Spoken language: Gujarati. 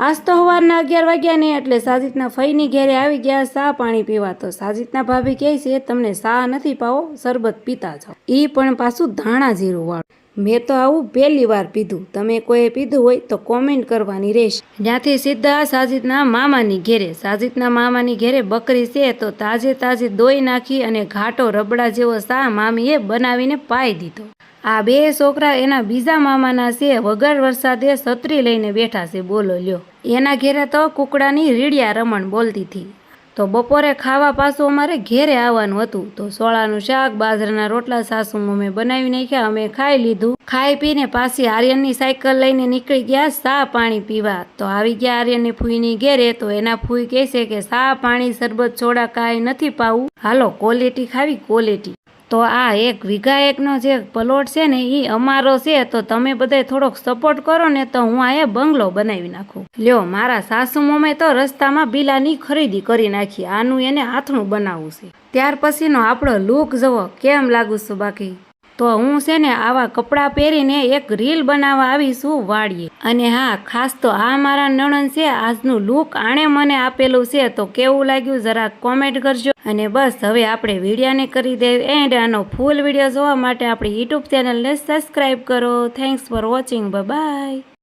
આજ તો સવારના અગિયાર વાગ્યા ને એટલે સાજિદના ફઈની ઘેરે આવી ગયા ચા પાણી પીવા. તો સાજિદના ભાભી કહે છે, તમને સા નથી પાવો, શરબત પીતા છો એ પણ પાછું ધાણા જીરું વાળું. મેં તો આવું પહેલી વાર પીધું. તમે કોઈ પીધું હોય તો કોમેન્ટ કરવાની રહેશે. ત્યાંથી સીધા સાજિદના મામાની ઘેરે. સાજિદના મામાની ઘેરે બકરી છે તો તાજે તાજે દોઈ નાખી અને ઘાટો રબડા જેવો સા મામીએ બનાવીને પાઈ દીધો. આ બે છોકરા એના બીજા મામાના છે, વગર વરસાદે છત્રી લઈને બેઠા છે, બોલો, લ્યો. એના ઘેરે તો કુકડાની રીડિયા રમણ બોલતી હતી. તો બપોરે ખાવા પાછું અમારે ઘેરે આવવાનું હતું. તો સોળાનું શાક, બાજરાના રોટલા, સાસુ મમ્મી બનાવી નાખ્યા, અમે ખાઈ લીધું. ખાઈ પીને પાછી આર્યનની સાયકલ લઈને નીકળી ગયા, સા પાણી પીવા. તો આવી ગયા આર્યનની ફૂઈની ઘેરે, તો એના ફૂઈ કહે છે કે સા પાણી શરબત સોડા કાંઈ નથી પાવું. હાલો ક્વોલિટી ખાવી ક્વોલિટી તો આ એક વીઘા એકનો જે પ્લોટ છે ને એ અમારો છે, તો તમે બધાય થોડોક સપોર્ટ કરો ને, તો હું આ બંગલો બનાવી નાખું. લ્યો, મારા સાસુ મમે તો રસ્તામાં બિલાની ખરીદી કરી નાખી, આનું એને હાથણું બનાવવું છે. ત્યાર પછીનો આપણો લુક જવો કેમ લાગુ છું બાકી? તો હું છે ને આવા કપડાં પહેરીને એક રીલ બનાવવા આવીશું વાળીએ અને હા, ખાસ તો આ મારા નણંદ છે, આજનું લુક આણે મને આપેલું છે, તો કેવું લાગ્યું જરા કોમેન્ટ કરજો. અને બસ, હવે આપણે વિડીયાને કરી દે એન્ડ આનો ફૂલ વીડિયો જોવા માટે આપણી યુટ્યુબ ચેનલને સબસ્ક્રાઈબ કરો. Thanks for watching bye